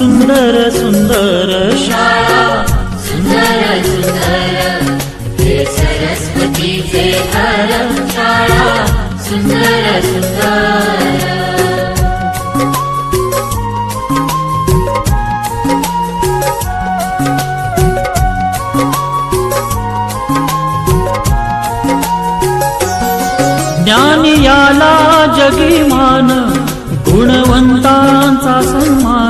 सुंदर सुंदर शाळा सुंदर सुंदर हे सरस्वतीचे घर शाळा सुंदर सुंदर ज्ञान याला जगी मान गुणवंतांचा सन्मान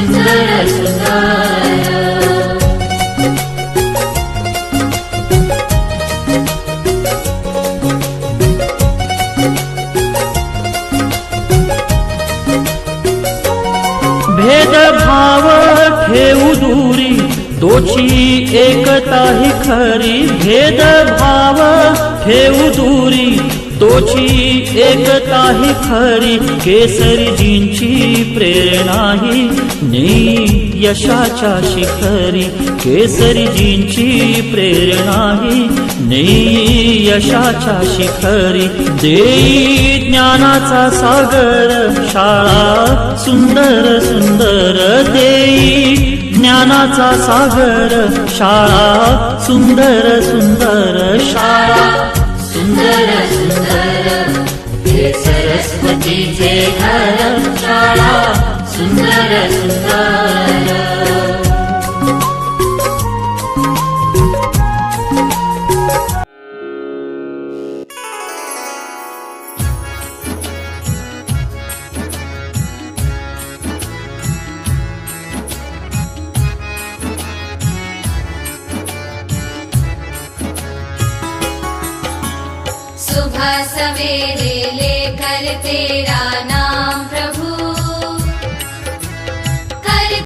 सुंदर सुंदर भेदभाव ठेवू दूरी तोची एकता ही खरी. भेदभाव ठेवू दूरी तोची एकता ही खरी केसरीजींची प्रेरणा ही. नेई यशाच्या शिखरी केसरीजींची प्रेरणा ही. नेई यशाच्या शिखरी देई ज्ञानाचा सागर शाळा. सुंदर सुंदर देई ज्ञानाचा सागर शाळा. सुंदर सुंदर सरस्वतीचे घर शाळा सुंदर सुंदर सुबह सवेरे लेकर तेरा नाम प्रभु